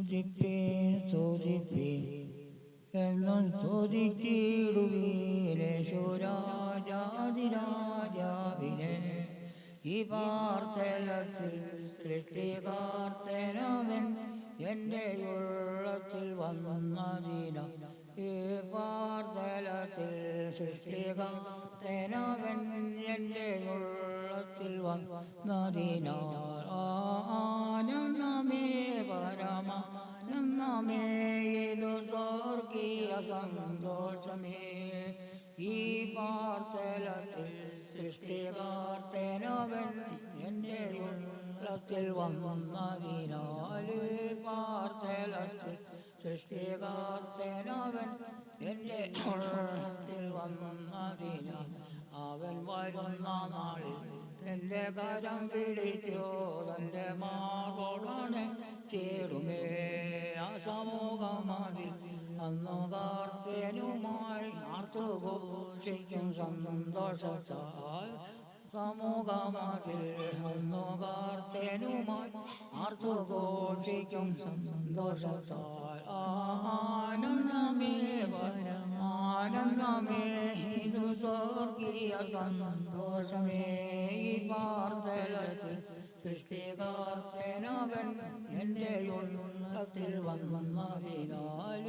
സ്തുതിപ്പേ സ്തുതിപ്പേ എന്നും സ്തുതിച്ചിടുവീരേശുരാജാതിരാജാവിനെ ഈ പാർത്തലത്തിൽ സൃഷ്ടികാർത്തനവൻ എന്റെ ഉള്ളത്തിൽ വന്നതിന. ഈ പാർത്തലത്തിൽ സൃഷ്ടികാർത്തനവൻ എന്റെ ഉള്ളത്തിൽ വന്നതിനാൽ സന്തോഷമേ ഈ പാർത്തലത്തിൽ സൃഷ്ടികാർത്തനവൻ എന്റെ ഉള്ളത്തിൽ വന്നതിനാല് പാർത്തലത്തിൽ സൃഷ്ടികാർത്തനവൻ എന്റെ ഉള്ളത്തിൽ വന്നതിനാൽ അവൻ വരുന്ന നാളിൽ എന്റെ കരം പിടിച്ചോ തന്റെ മാറോടാണ് ചേരുമേ. ആ സമൂഹമതിൽ അന്നു കാർത്തേനുമായി ആർത്തുഘോഷിക്കും സന്തോഷത്താൽ. സമൂഹമതിൽ അന്നു കാർത്തേനുമായി ആർത്തുഘോഷിക്കും സന്തോഷത്താൽ. ആനന്ദമേ ആനന്ദമേ ഇത് സ്വർഗീയ സന്തോഷമേ. ഈ പാർത്തലത്തിൽ സൃഷ്ടികാർത്തനവൻ എന്റെ ഉള്ളത്തിൽ വന്നതിനാൽ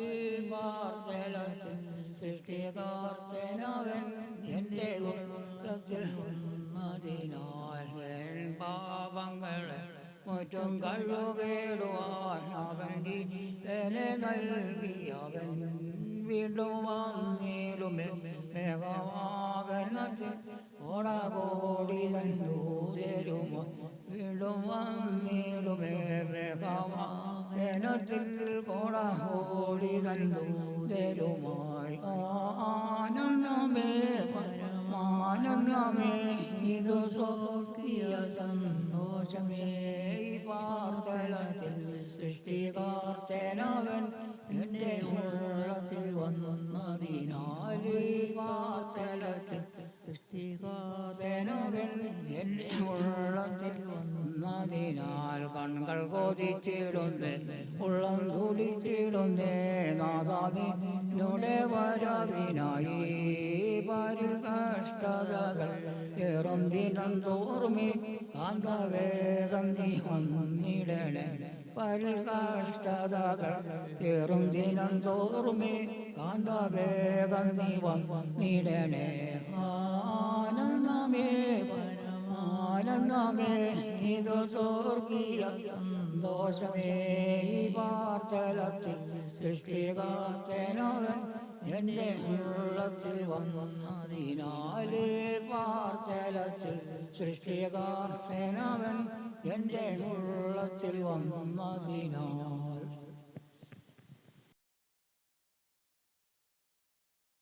പാർത്തലത്തിൽ സൃഷ്ടികാർത്തനവൻ എന്റെ ഉള്ളത്തിൽ വന്നതിനാൽ പാപങ്ങളെ മുറ്റും കഴുകേടുവാൻ അവൻ വില നൽകിയവൻ വീണ്ടും വന്നിടുമേ മേഘവാകനത്തിൽ ഓടകോടി തന്നൂതരുമോ വന്നിടുമേ മേഘവാകനത്തിൽ കോടകോടി തന്നൂതരുമായി ആനന്ദമേ പരമാനന്ദമേ ഇതു സ്വർഗീയ സന്തോഷമേ പാർത്തലത്തിൽ സൃഷ്ടികാർത്തനവൻ എന്റെ ഉള്ളത്തിൽ വന്നതിനാൽ പാർത്തലത്തിൽ സൃഷ്ടികാർത്തനവൻ എന്റെ ഉള്ളത്തിൽ വന്നതിനാൽ കൺകൾ കൊതിച്ചിടുന്നേ ഉള്ളം തുടിച്ചിടുന്നേ നാദാദിനുടെ വരവിനായി പരിൽ കഷ്ടതകൾ ഏറും ദിനം തോർമി കാന്തവേദം നീ വന്നിടണേ. പരിൽ കഷ്ടതകൾ ഏറും ദിനം തോർമി കാന്തവേദം നീ വന്നിടണേ. ആനന്ദമേ പരമാനന്ദമേ ഇതു സ്വർഗീയ സന്തോഷമേ ഈ പാർത്തലത്തിൽ സൃഷ്ടികാത്തനവൻ എന്റെ ഉള്ളത്തിൽ വന്നതിനാലേ പാർത്തലത്തിൽ സൃഷ്ടികാർത്തനവൻ എന്റെ ഉള്ളത്തിൽ വന്നതിനാൽ